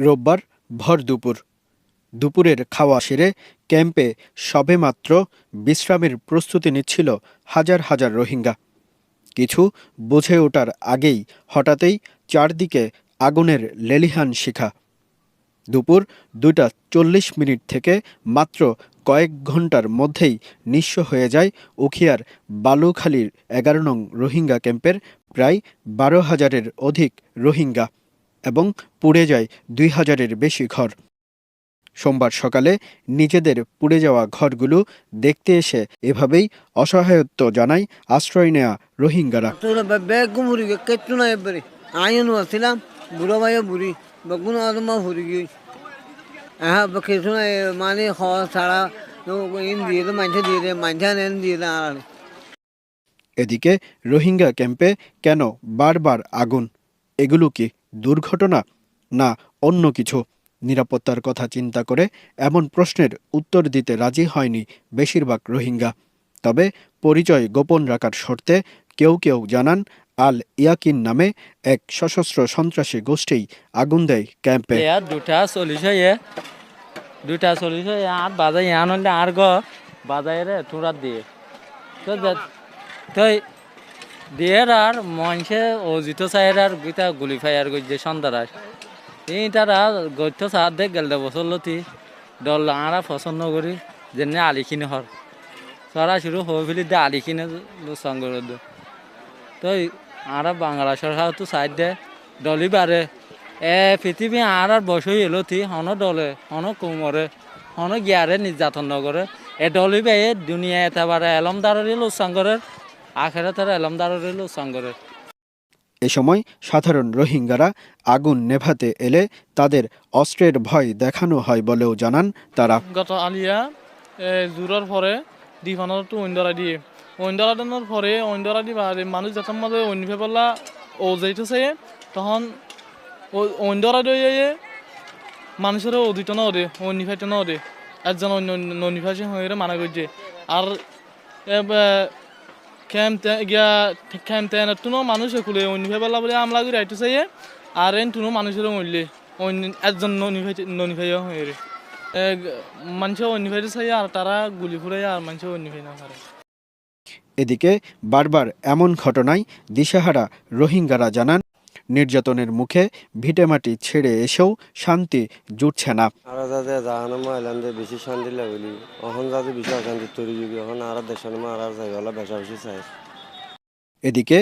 রোববার ভর দুপুর। দুপুরের খাওয়া সেরে ক্যাম্পে সবেমাত্র বিশ্রামের প্রস্তুতি নিচ্ছিল হাজার হাজার রোহিঙ্গা। কিছু বুঝে ওঠার আগেই হঠাৎই চারদিকে আগুনের লেলিহান শিখা। দুপুর দুটা চল্লিশ মিনিট থেকে মাত্র কয়েক ঘণ্টার মধ্যেই নিঃস্ব হয়ে যায় উখিয়ার বালুখালীর এগারো নং রোহিঙ্গা ক্যাম্পের প্রায় বারো হাজারের অধিক রোহিঙ্গা। এবং পুড়ে যায় দুই হাজারের বেশি ঘর। সোমবার সকালে নিজেদের পুড়ে যাওয়া ঘরগুলো দেখতে এসে এভাবেই অসহায়ত্ব জানায় আশ্রয় নেয়া রোহিঙ্গারা। আয়নু আসছিলাম বুড়ো ভাইয়া বুড়ি বেগুন আদমা ফুরি গই হ্যাঁ কিছু না মানে খাওয়া ছাড়া দিয়ে তো মাঝে দিয়ে দেয় মাঝে নেন দিয়ে দেয় এদিকে রোহিঙ্গা ক্যাম্পে কেন বারবার আগুন? এগুলো কি দুর্ঘটনা না অন্য কিছু? নিরাপত্তার কথা চিন্তা করে এমন প্রশ্নের উত্তর দিতে রাজি হয়নি বেশিরভাগ রোহিঙ্গা। তবে পরিচয় গোপন রাখার শর্তে কেউ কেউ জানান, আল ইয়াকিন নামে এক সশস্ত্র সন্ত্রাসী গোষ্ঠী আগুন দেয় ক্যাম্পে। দুটা চল্লিশ দুটা চল্লিশ আর বাজাই হলে আর গ বাজাই রে দিয়ে। তো দে- তই দিয়ে আর মঞ্চে অজিত চাইর আর গীতা গুলি ফায়ার গইছে সন্ধ্যারাস এই তারা গত্য সাত দেখ গেল বছর লতি, দল আরা পছন্দ করি, যেনে আলিখিনি হর। সরা শুরু হয়ে ফেলি দে আলিখিনি সঙ্গ তই আরা বাংলা সরকার তো সাইড দে, দলি বারে এ পৃথিবী আর আর বসই এলো হন দলে, হন কুমরে হন গিয়ারে নির্যাতন নগরে এ দলি বে দুনিয়া এতবারে এলমদারের লোসাঙ্গরের আখেরে তারা এলমদারের লোসাঙ্গরের এ সময় সাধারণ রোহিঙ্গারা আগুন নেভাতে এলে তাদের অস্ত্রের ভয় দেখানো হয় বলেও জানান তারা গত আলিয়া এ, জোৰৰ পরে দিফানতো ঐন্দৰা দিয়ে ঐন্দৰা দিনৰ পরে ঐন্দৰা দিবা মানুষ যাতার মাঝে অন্য পেলা ও যাইতেছে তখন ঐন্দরা দিয়ে মানুষের অদিত না ওরে অন্য ফাইতে না ওরে একজন অন্য ননিফাসে হয়ে মানা করছে আর ক্যাম্প গিয়া ক্যাম্প তেন তুনো মানুষ খুলে অন্য পেলা বলে আমলা করে চাইয়ে, আর এন তুনো মানুষের মরলে অন্য, একজন ননিফাই ননিফাই হয়ে রে। মানুষ খাইতে চাই আর তারা গুলি ফুরাই আর মানুষ খাই না এদিকে বারবার এমন ঘটনায় দিশাহারা রোহিঙ্গারা জানান নির্যাতনের মুখে ভিটেমাটি ছেড়ে এসেও শান্তি জুটছে না। আর যাতে জাহানো মাইলাম যে বেশি শান্তি লাগলি। অহন যাতে বেশি অশান্তি তৈরি যাবি অহন আর দেশের মা আর যাই বেশা বেশি চাই এদিকে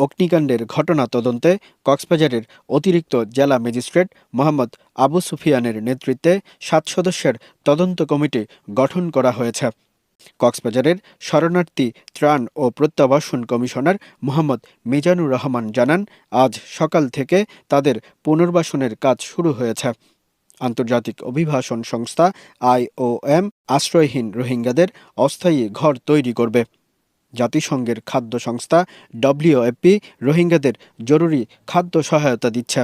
অগ্নিকাণ্ডের ঘটনা তদন্তে কক্সবাজারের অতিরিক্ত জেলা ম্যাজিস্ট্রেট মোহাম্মদ আবু সুফিয়ানের নেতৃত্বে সাত সদস্যের তদন্ত কমিটি গঠন করা হয়েছে। কক্সবাজারের শরণার্থী ত্রাণ ও প্রত্যাবাসন কমিশনার মোহাম্মদ মিজানুর রহমান জানান, আজ সকাল থেকে তাদের পুনর্বাসনের কাজ শুরু হয়েছে। আন্তর্জাতিক অভিবাসন সংস্থা আইওএম আশ্রয়হীন রোহিঙ্গাদের অস্থায়ী ঘর তৈরি করবে। জাতিসংঘের খাদ্য সংস্থা ডব্লিউএফপি রোহিঙ্গাদের জরুরি খাদ্য সহায়তা দিচ্ছে।